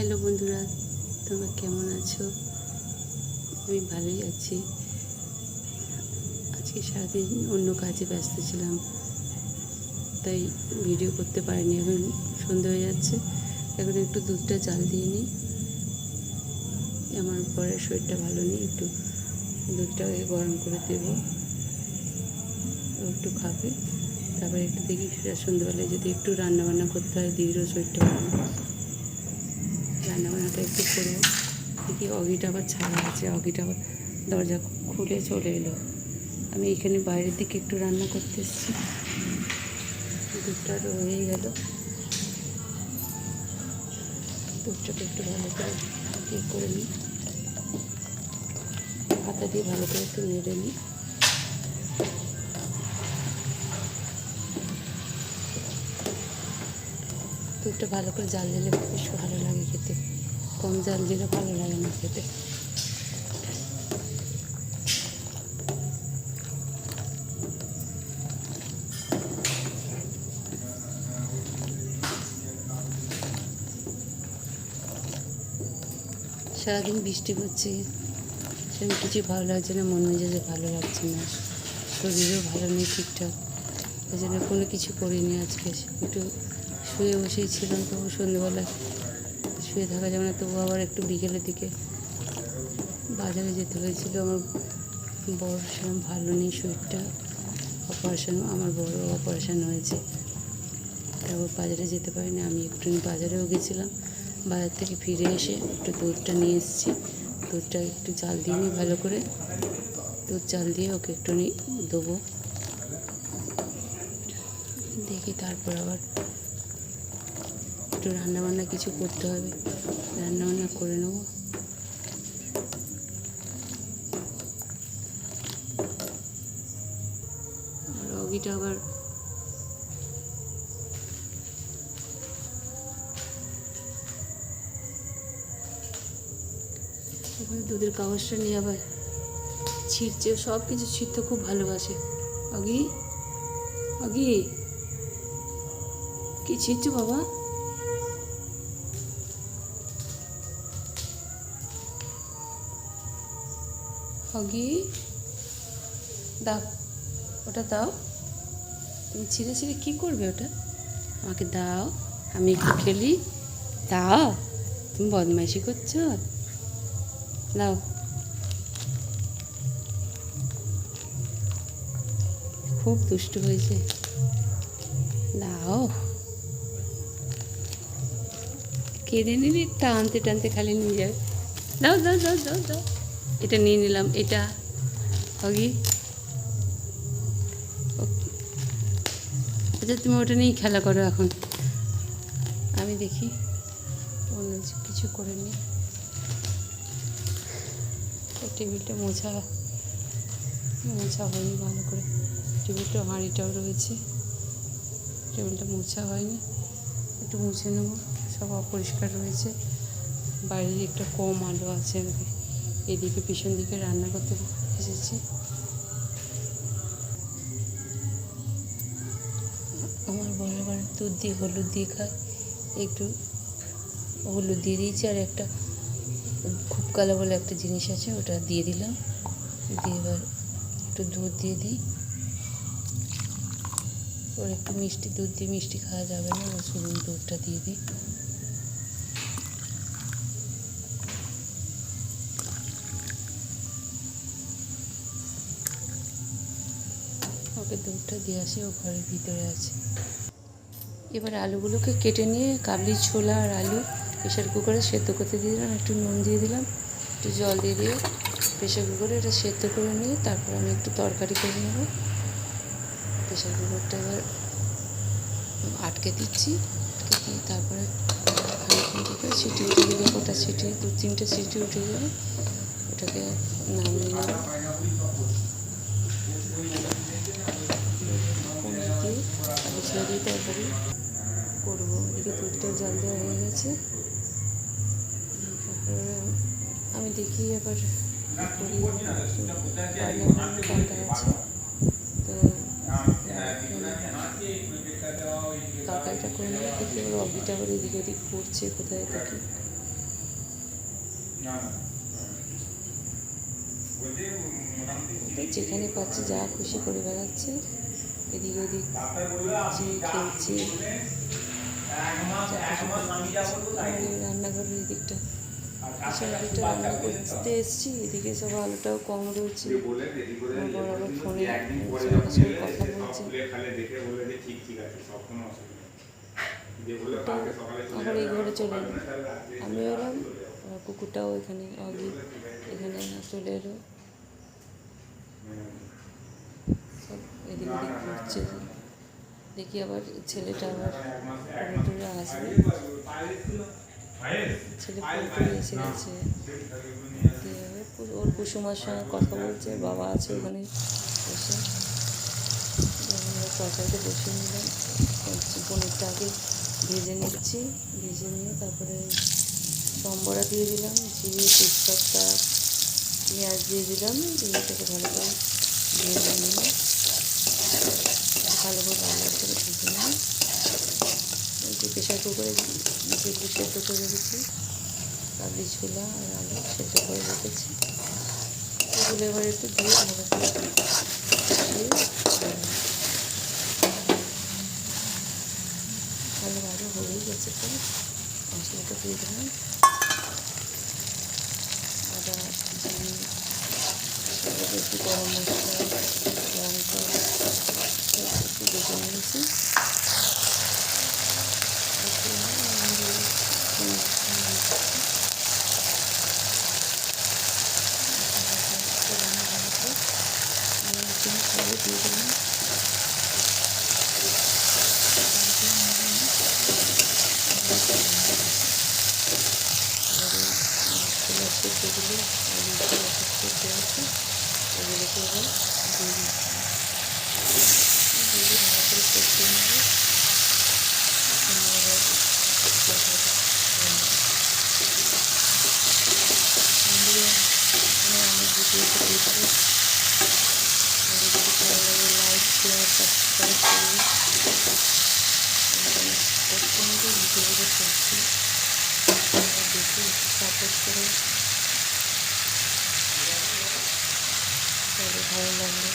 Hello বন্ধুরা, তোমরা কেমন আছো? আমি ভালোই আছি। আজকে সারাদিন অন্য কাজে ব্যস্ত ছিলাম, তাই ভিডিও করতে পারিনি। এখন সন্ধে হয়ে যাচ্ছে, এখন একটু দুধটা জাল দিয়ে নিই। আমার পরের শরীরটা ভালো নেই, একটু দুধটাকে গরম করে দেবো। একটু খাবে, তারপরে একটু দেখি সেটা সন্ধ্যেবেলায় যদি একটু রান্না বান্না করতে হয়, দিদিরও শরীরটা ভালো। রান্নাবান্নাটা একটু করব দেখি অগিটা আবার ছাড়া আছে, অগিটা আবার দরজা খুলে চলে এলো। আমি এখানে বাইরের দিকে একটু রান্না করতে এসেছি। দুধটা রয়েই গেল। দুধটাকে একটু ভালো করে ইয়ে করে নিই। হাতা দিয়ে ভালো করে একটু নেড়ে নিই। দুধটা ভালো করে জাল দিলে বেশ ভালো লাগে খেতে। কম জাল দিলে ভালো লাগে না খেতে। সারাদিন বৃষ্টি পড়ছে, সেরকম কিছু ভালো লাগছে না, মন মেজাজে ভালো লাগছে না, শরীরও ভালো নেই ঠিকঠাক। ওই জন্য কোনো কিছু করিনি আজকে, একটু শুয়ে বসেই ছিলাম তবু সন্ধ্যেবেলায় শুয়ে থাকা যাবে না, তবু আবার একটু বিকেলের দিকে বাজারে যেতে হয়েছিল। আমার বড় সেরকম ভালো নেই শরীরটা। অপারেশন আমার বড় অপারেশন হয়েছে। তারপর বাজারে যেতে পারিনি। আমি একটু বাজারেও গেছিলাম। বাজার থেকে ফিরে এসে একটু দুধটা নিয়ে এসেছি। দুধটা একটু চাল দিয়ে নিই ভালো করে। দুধ চাল দিয়ে ওকে একটু দেবো। দেখি তারপর আবার একটু রান্নাবান্না কিছু করতে হবে। রান্নাবান্না করে নেব। আবার এবার দুধের কাগজটা নিয়ে আবার ছিঁড়ছে। সব কিছু ছিঁড়তে খুব ভালোবাসে। অগি? অগি? কি ছিটছো বাবা? হগি, দাও, ওটা দাও। তুমি ছিঁড়ে ছিঁড়ে কী করবে ওটা? আমাকে দাও, আমি একটু খেলি। দাও, তুমি বদমাইশি করছ? দাও। খুব দুষ্ট হয়েছে। দাও। কেড়ে নিলে টানতে টানতে খালি নিয়ে যাবে। দাও দাও দাও দাও দাও। এটা নিয়ে নিলাম, এটা হগি। আচ্ছা তুমি ওটা নিয়েই খেলা করো এখন। আমি দেখি। অন্য কিছু করে এই টেবিলটা মোছা মোছা হয়নি ভালো করে। টেবিলটা হাঁড়িটাও রয়েছে। টেবিলটা মোছা হয়নি। একটু মুছে নেব। সব অপরিষ্কার রয়েছে। বাইরে একটা কম আলো আছে আমি এদিকে পিছন দিকে রান্না করতে এসেছি। আমার বড় দুধ দিয়ে হলুদ দিয়ে খায়। একটু হলুদ দিয়ে দিয়েছি আর একটা খুব কালো বলে একটা জিনিস আছে, ওটা দিয়ে দিলাম। দিয়ে এবার একটু দুধ দিয়ে দিই। ওর একটু মিষ্টি দুধ দিয়ে মিষ্টি খাওয়া যাবে না শুধু দুধটা দিয়ে দিই। ওকে দুধটা দিয়ে আসি, ও ঘরের ভিতরে আছে। এবার আলুগুলোকে কেটে নিয়ে কাবলি ছোলা আর আলু প্রেশার কুকারে সেদ্ধ করতে দিয়ে দিলাম। একটু নুন দিয়ে দিলাম, একটু জল দিয়ে দিয়ে প্রেশার কুকারে এটা সেদ্ধ করে নিয়ে তারপর আমি একটু তরকারি করে নেব। প্রেশার কুকারটা এবার আটকে দিচ্ছি, আটকে দিয়ে তারপরে সিটি উঠে গেলে ওটা সিটি দু তিনটে সিটি উঠে যাবে ওটাকে নামিয়ে নেব। পনির দিয়ে আলু দিয়ে করব এদিকে দুধটা জাল দেওয়া হয়ে আমি দেখি এবার করি আছে তো তরকারিটা করে নিয়ে দেখি এবার অবিটা আবার এদিক ওদিক করছে কোথায় দেখি তো যেখানে পাচ্ছে যা খুশি করে বেড়াচ্ছে। এদিক ওদিক খেলছি রান্নাঘরের এদিকটা। এসব এদিকটা রান্না করতে এসেছি এদিকে সব আলোটাও কম রয়েছে। আমার বড় ফোনে সঙ্গে কথা বলছে। তো আবার এই ঘরে চলে এলো। আমি এলাম আমার কুকুরটাও এখানে অগি এখানে চলে এলো। সব এদিক ওদিক ঘুরছে। দেখি আবার ছেলেটা আবার টুরে আসবে। ছেলে করে এসে গেছে। ওর কুসুমার সঙ্গে কথা বলছে, বাবা আছে ওখানে বসে। তরকারিতে বসিয়ে নিলাম। পনিরটা আগে ভেজে নিচ্ছি। ভেজে নিয়ে তারপরে সম্বরা দিয়ে দিলাম। জিরে, তেজপাতা পেঁয়াজ দিয়ে দিলাম দিয়ে ভালো করে দিয়ে নিয়ে ভালো করে রান্না করে ভেজে নিয়ে একটু প্রেশার কুকারে যেগুলো সেদ্ধ করে রেখেছি কাবলিছুলা আর আলু সেদ্ধ করে রেখেছি। এগুলো এবার একটু দিয়ে ভালো করে দিয়ে ভালো ভালো হয়েই গেছে তো। মশলাটা দিয়ে দিলাম। গরম মশলা লঙ্কা সব বেটে নিয়েছি দিয়ে দিলাম ছোলার সেদ্ধগুলো আলু ছোলা সেদ্ধ আছে এগুলোকে এবার দিয়ে দিচ্ছি দিয়ে দিয়ে ভালো করে কষিয়ে নেব এখানে আবার তরকারিটা বন্ধুরা আমার আমার ভিডিওটা দেখবে আর যদি ভালো লাগে লাইক শেয়ার সাবস্ক্রাইব করবে প্রত্যন্ত ভিডিওগুলো করছি দেখে সাপোর্ট করে তাহলে ভালো লাগবে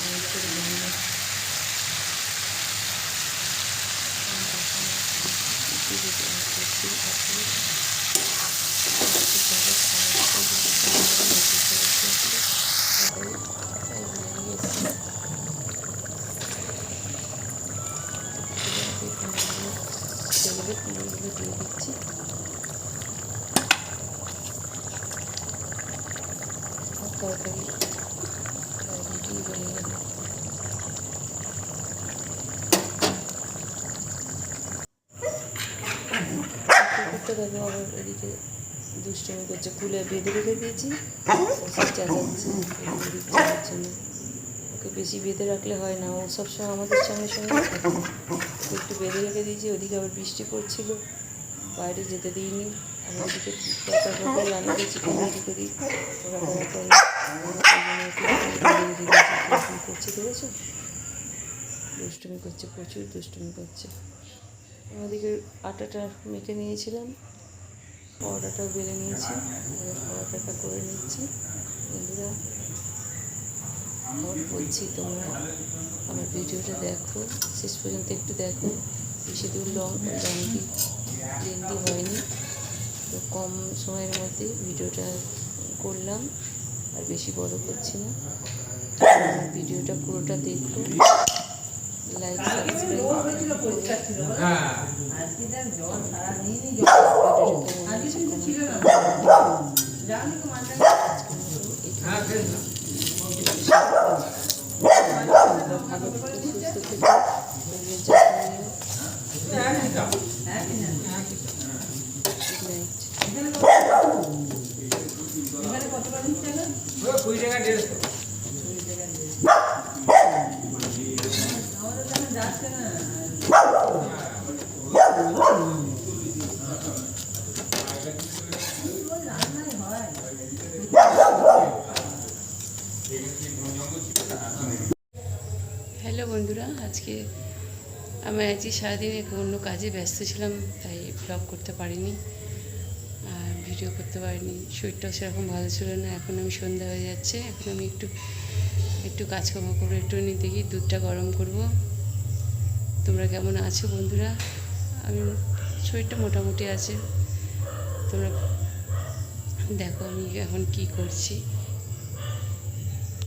লাইক করে দেখো আবার এদিকে দুষ্টমি করছে কুলে বেঁধে রেখে দিয়েছি ওকে বেশি বেঁধে রাখলে হয় না ও সবসময় আমাদের সঙ্গে সঙ্গে একটু বেঁধে রেখে দিয়েছি, ওদিকে আবার বৃষ্টি পড়ছিল, বাইরে যেতে দিইনি। রান্না করছি দেখেছ দুষ্টুমি করছে, প্রচুর দুষ্টুমি করছে। আমাদেরকে আটাটা মেখে নিয়েছিলাম, পরোটাটাও বেলে নিয়েছি পরোটাটা করে নিচ্ছি। বন্ধুরা, আবার বলছি তোমরা আমার ভিডিওটা দেখো, শেষ পর্যন্ত একটু দেখো। বেশি দূর লং লংটি লেন্দি হয়নি। তো কম সময়ের মধ্যে ভিডিওটা করলাম আর বেশি বড় করছি না। ভিডিওটা পুরোটা দেখো লাইক সাবস্ক্রাইব হ্যালো বন্ধুরা, আজকে আমি আজকে সারাদিন অন্য কাজে ব্যস্ত ছিলাম, তাই ব্লগ করতে পারিনি আর ভিডিও করতে পারিনি। শরীরটাও সেরকম ভালো ছিল না, এখন আমি সন্ধ্যা হয়ে যাচ্ছে, এখন আমি একটু একটু কাজকর্ম করব একটু নিতে গিয়ে দুধটা গরম করব। তোমরা কেমন আছো বন্ধুরা? আমি শরীরটা মোটামুটি আছে। তোমরা দেখো আমি এখন কী করছি।